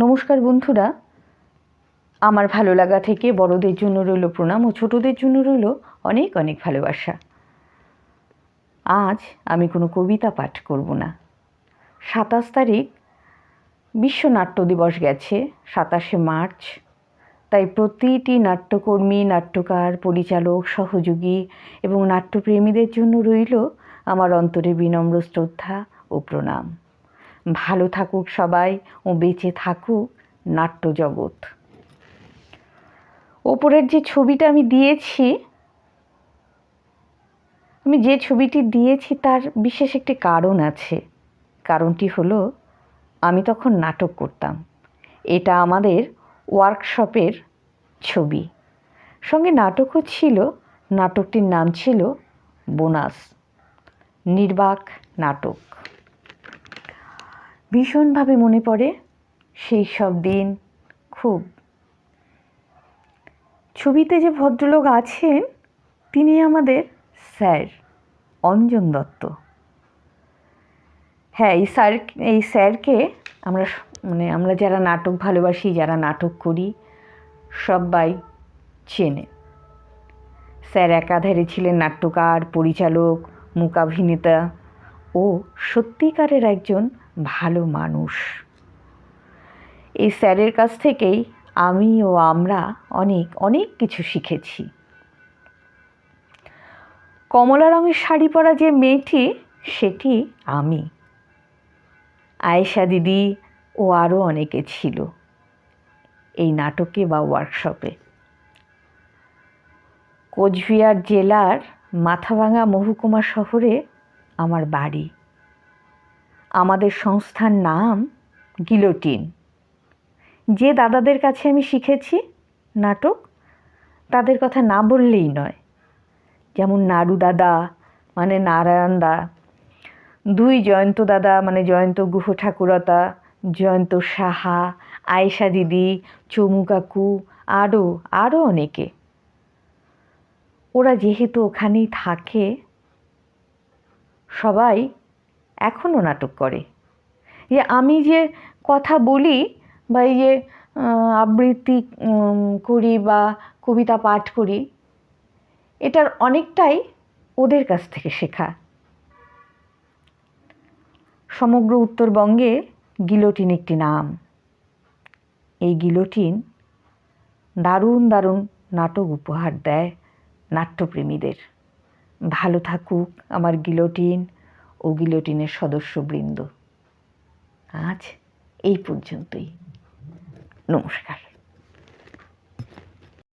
নমস্কার বন্ধুরা। আমার ভালো লাগা থেকে বড়দের জন্য রইল প্রণাম ও ছোটদের জন্য রইল অনেক অনেক ভালোবাসা। আজ আমি কোনো কবিতা পাঠ করব না। সাতাশ তারিখ বিশ্ব নাট্য দিবস গেছে, সাতাশে মার্চ। তাই প্রতিটি নাট্যকর্মী, নাট্যকার, পরিচালক, সহযোগী এবং নাট্যপ্রেমীদের জন্য রইল আমার অন্তরে বিনম্র শ্রদ্ধা ও প্রণাম। ভালো থাকুক সবাই ও বেঁচে থাকুক নাট্যজগৎ। ওপরের যে ছবিটা আমি দিয়েছি, আমি যে ছবিটি দিয়েছি তার বিশেষ একটি কারণ আছে। কারণটি হলো, আমি তখন নাটক করতাম। এটা আমাদের ওয়ার্কশপের ছবি। সঙ্গে নাটকও ছিল, নাটকটির নাম ছিল বোনাস, নির্বাক নাটক। ভীষণভাবে মনে পড়ে সেই সব দিন। খুব। ছবিতে যে ভদ্রলোক আছেন, তিনি আমাদের স্যার অঞ্জন দত্ত। হ্যাঁ এই স্যার, এই স্যারকে আমরা মানে আমরা যারা নাটক ভালোবাসি, যারা নাটক করি, সবাই চেনে। স্যার একাধারে ছিলেন নাট্যকার, পরিচালক মূকাভিনেতা ও সত্যিকারের একজন ভালো মানুষ। এই স্যারের কাছ থেকেই আমি ও আমরা অনেক অনেক কিছু শিখেছি। কমলা রঙের শাড়ি পরা যে মেয়েটি, সেটি আমি। আয়েশা দিদি ও আরও অনেকে ছিল এই নাটকে বা ওয়ার্কশপে কোচবিহার জেলার মাথাভাঙা মহকুমা শহরে আমার বাড়ি। আমাদের সংস্থার নাম গিলোটিন। যে দাদাদের কাছে আমি শিখেছি নাটক, তাদের কথা না বললেই নয়। যেমন নাড়ু দাদা মানে নারায়ণ দা, দুই জয়ন্ত দাদা মানে জয়ন্ত গুহ ঠাকুরতা, জয়ন্ত সাহা, আয়েশা দিদি, চমু কাকু আরও আরও অনেকে। ওরা যেহেতু ওখানেই থাকে, সবাই এখনও নাটক করে। যে আমি যে কথা বলি বা এই যে আবৃত্তি করি বা কবিতা পাঠ করি, এটার অনেকটাই ওদের কাছ থেকে শেখা। সমগ্র উত্তরবঙ্গে গিলোটিন একটি নাম। এই গিলোটিন দারুণ দারুণ নাটক উপহার দেয় নাট্যপ্রেমীদের। ভালো থাকুক আমার গিলোটিন। ও গিলোটিনের সদস্যবৃন্দ। আজ এই পর্যন্তই। নমস্কার।